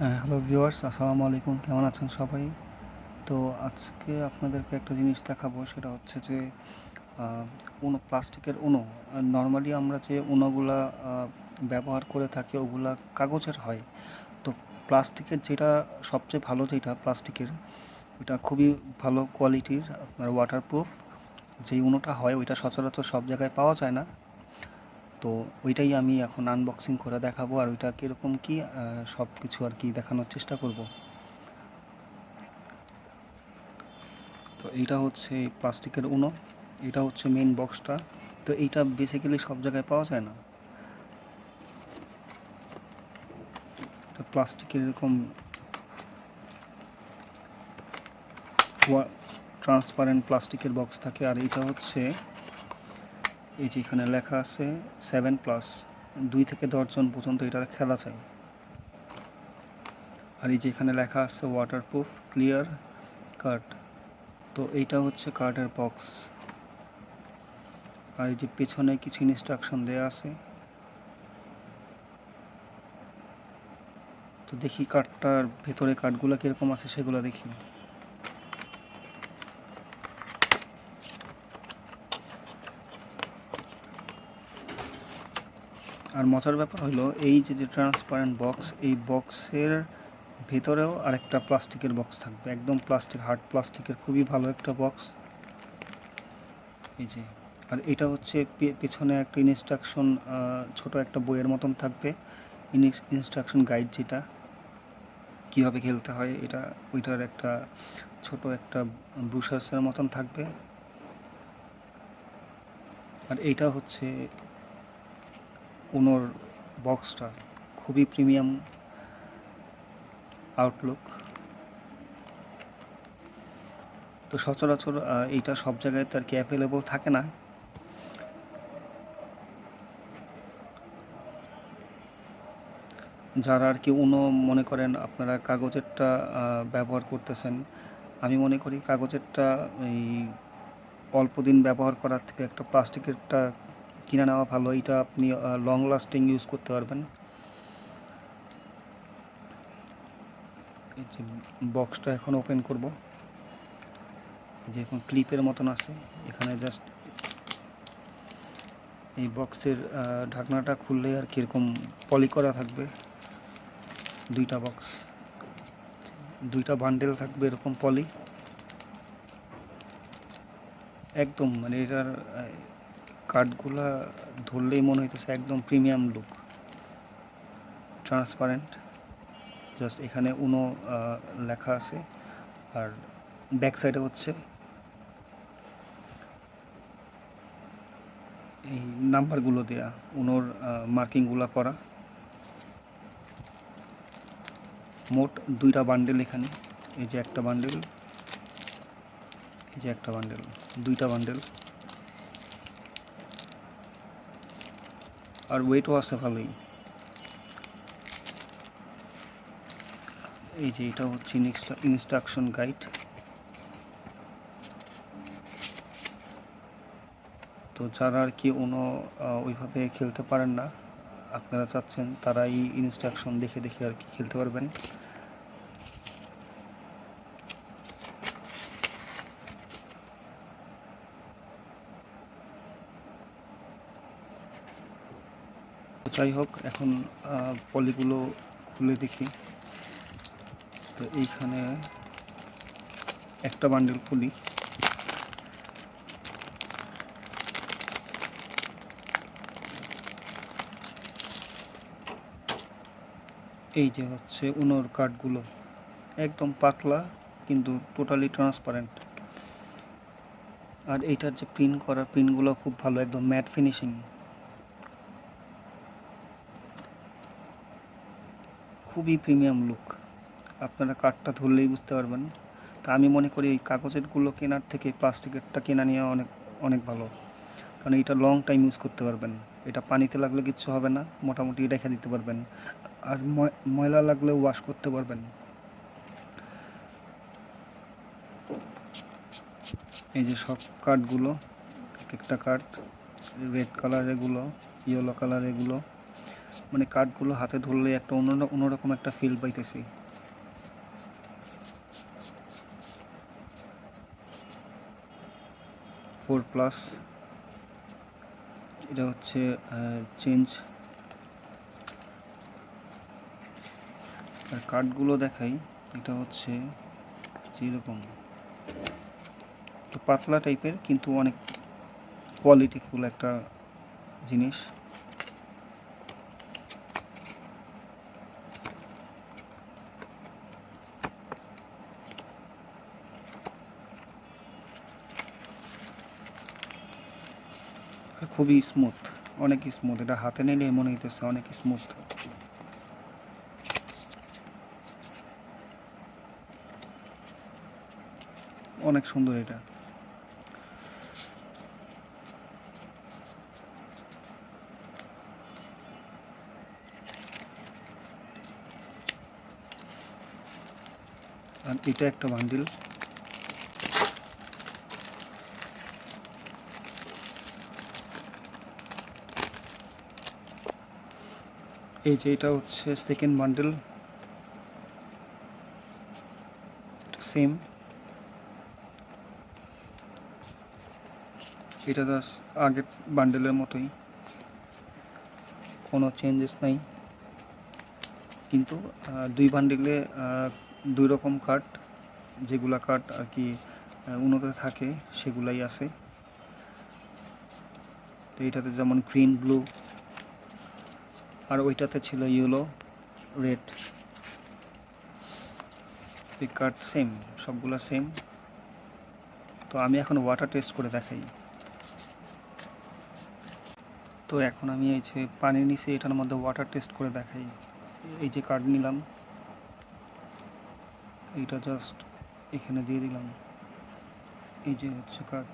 Hello viewers আসসালামু আলাইকুম। কেমন আছেন সবাই? তো আজকে আপনাদেরকে একটা জিনিস দেখাবো, সেটা হচ্ছে যে উনো, প্লাস্টিকের উনো। নর্মালি আমরা যে উনোগুলা ব্যবহার করে থাকি, ওগুলা কাগজের হয়। তো প্লাস্টিকের যেটা সবচেয়ে ভালো যেটা, প্লাস্টিকের ওটা খুবই ভালো কোয়ালিটির আপনার ওয়াটারপ্রুফ যেই উনোটা হয়, ওইটা সচরাচর সব জায়গায় পাওয়া যায় না। তো ওইটাই আমি এখন আনবক্সিং করে দেখাবো। আর ওইটা কীরকম কি সব কিছু আর কি দেখানোর চেষ্টা করব। তো এইটা হচ্ছে প্লাস্টিকের উনো, এটা হচ্ছে মেইন বক্সটা তো এইটা বেসিক্যালি সব জায়গায় পাওয়া যায় না। প্লাস্টিকের এরকম ট্রান্সপারেন্ট প্লাস্টিকের বক্স থাকে। আর এটা হচ্ছে এই যে এখানে লেখা আছে সেভেন প্লাস দুই থেকে দশজন পর্যন্ত এটা খেলা যায় আর এই যে এখানে লেখা আছে ওয়াটারপ্রুফ ক্লিয়ার কার্ড তো এইটা হচ্ছে কার্ডের বক্স আর এই যে পেছনে কিছু ইনস্ট্রাকশন দেওয়া আছে। তো দেখি কার্ডটার ভেতরে কার্ডগুলো কীরকম আছে সেগুলো দেখি। আর মজার ব্যাপার হলো, এই যে যে ট্রান্সপারেন্ট বক্স এই বক্সের ভেতরেও আরেকটা প্লাস্টিকের বক্স থাকবে। একদম প্লাস্টিক হার্ড প্লাস্টিকের খুবই ভালো একটা বক্স এই যে, আর এটা হচ্ছে পেছনে একটা ইনস্ট্রাকশন ছোট একটা বইয়ের মতন থাকবে। ইনস্ট্রাকশন গাইড যেটা। কীভাবে খেলতে হয় এটা, ওইটার একটা ছোট একটা ব্রুশার্সের মতন থাকবে। আর এইটা হচ্ছে উনোর বক্সটা, খুবই প্রিমিয়াম আউটলুক। তো সচরাচর এইটা সব জায়গায় তার কি অ্যাভেলেবল থাকে না। যারা আর কি উনো মনে করেন, আপনারা কাগজেরটা ব্যবহার করতেছেন, আমি মনে করি কাগজেরটা এই অল্প দিন ব্যবহার করার থেকে একটা প্লাস্টিকেরটা কিনে নেওয়া ভালো, এটা আপনি লং লাস্টিং ইউজ করতে পারবেন। এই যে বক্সটা এখন ওপেন করব। যে এখন ক্লিপের মতন আছে, এখানে জাস্ট এই বক্সের ঢাকনাটা খুললে আর কীরকম পলি করা থাকবে। দুইটা বক্স দুইটা বান্ডেল থাকবে এরকম পলি একদম মানে এটার কার্ডগুলা ধরলেই মনে হইতেছে একদম প্রিমিয়াম লুক। ট্রান্সপারেন্ট। জাস্ট এখানে উনো লেখা আছে। আর ব্যাক সাইডে হচ্ছে এই নাম্বারগুলো দেয়া, উনোর মার্কিংগুলো করা। মোট দুইটা বান্ডেল এখানে। এই যে একটা বান্ডেল, এই যে একটা বান্ডেল, দুইটা বান্ডেল। আর ওয়েটও আছে ভালোই। এই যে এটা হচ্ছে ইনস্ট্রাকশন গাইড তো যারা আর কি কোনো ওইভাবে খেলতে পারেন না, আপনারা চাচ্ছেন তারা এই ইনস্ট্রাকশন দেখে দেখে আর কি খেলতে পারবেন। যাই হোক, এখন পলিগুলো খুলে দেখি। তো এইখানে একটা বান্ডেল খুলি। এই যে হচ্ছে উনোর কাঠগুলো। একদম পাতলা, কিন্তু টোটালি ট্রান্সপারেন্ট আর এইটার যে প্রিন্ট করা প্রিন্টগুলো খুব ভালো, একদম ম্যাট ফিনিশিং খুবই প্রিমিয়াম লুক আপনারা কাঠটা ধরলেই বুঝতে পারবেন। তা আমি মনে করি এই কাগজেরগুলো কেনার থেকে প্লাস্টিকেরটা কেনা নিয়ে অনেক অনেক ভালো। কারণ এটা লং টাইম ইউজ করতে পারবেন। এটা পানিতে লাগলে কিচ্ছু হবে না, মোটামুটি রেখে দিতে পারবেন। আর ময়- ময়লা লাগলে ওয়াশ করতে পারবেন। এই যে সব কাঠগুলো এক একটা কাঠ রেড কালার এগুলো ইয়েলো কালার এগুলো মানে কাঠগুলো হাতে ধরলে একটা অন্য অন্যরকম একটা ফিল পাইতেছি। ফোর প্লাস এটা হচ্ছে চেঞ্জ আর কাঠগুলো দেখাই, এটা হচ্ছে যেরকম। পাতলা টাইপের কিন্তু অনেক কোয়ালিটিফুল একটা জিনিস। খুবই স্মুথ অনেক স্মুথ এটা হাতে নিলে মনে হইতেছে অনেক স্মুথ অনেক সুন্দর এটা। এটা একটা বান্ডিল এই যে এটা হচ্ছে সেকেন্ড বান্ডেল সেম এটা জাস্ট আগের বান্ডেলের মতোই। কোনো চেঞ্জেস নাই। কিন্তু দুই বান্ডেলে দুই রকম কাঠ যেগুলা কাঠ আর কি উন্নতে থাকে, সেগুলাই আছে। তো এটাতে যেমন গ্রিন ব্লু আর ওইটাতে ছিল ইয়েলো, রেড। কাঠ সেম সবগুলো সেম তো আমি এখন ওয়াটার টেস্ট করে দেখাই। তো এখন আমি এই যে পানি নিচে এটার মধ্যে ওয়াটার টেস্ট করে দেখাই। এই যে কার্ড নিলাম। এইটা জাস্ট এখানে দিয়ে দিলাম। এই যে হচ্ছে কার্ড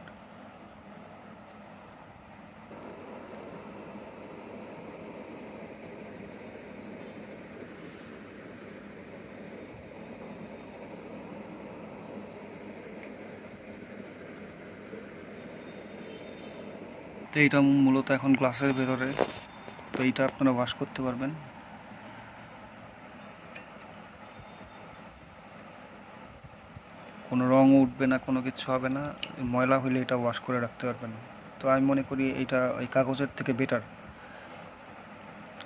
তো এইটা মূলত এখন গ্লাসের ভেতরে। তো এইটা আপনারা ওয়াশ করতে পারবেন। কোনো রং উঠবে না, কোনো কিছু হবে না, ময়লা হলে এটা ওয়াশ করে রাখতে পারবেন। তো আমি মনে করি এটা ওই কাগজের থেকে বেটার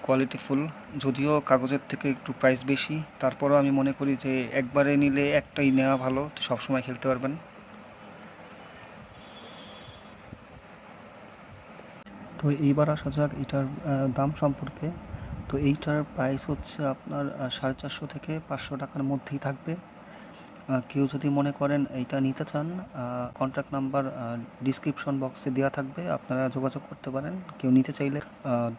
কোয়ালিটিফুল যদিও কাগজের থেকে একটু প্রাইস বেশি, তারপরেও আমি মনে করি যে একবারে নিলে একটাই নেওয়া ভালো, সবসময় খেলতে পারবেন। তো এইবার আসা যাক এটার দাম সম্পর্কে। তো এইটার প্রাইস হচ্ছে আপনার সাড়ে চারশো থেকে পাঁচশো টাকার মধ্যেই থাকবে। কেউ যদি মনে করেন এইটা নিতে চান কন্ট্যাক্ট নাম্বার ডিসক্রিপশন বক্সে দেওয়া থাকবে। আপনারা যোগাযোগ করতে পারেন। কেউ নিতে চাইলে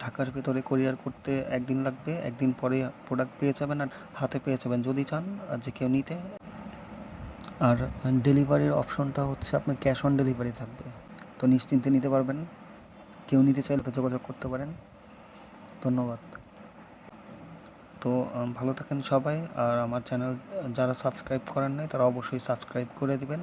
ঢাকার ভেতরে কোরিয়ার করতে একদিন লাগবে। একদিন পরে প্রোডাক্ট পেয়ে যাবেন আর হাতে পেয়ে যাবেন। যদি চান যে কেউ নিতে। আর ডেলিভারির অপশনটা হচ্ছে আপনার ক্যাশ অন ডেলিভারি থাকবে। তো নিশ্চিন্তে নিতে পারবেন। কেউ নিতে চাইলে তো যোগাযোগ করতে পারেন। ধন্যবাদ। তো ভালো থাকেন সবাই। আর আমার চ্যানেল যারা সাবস্ক্রাইব করেন নাই, তারা অবশ্যই সাবস্ক্রাইব করে দিবেন।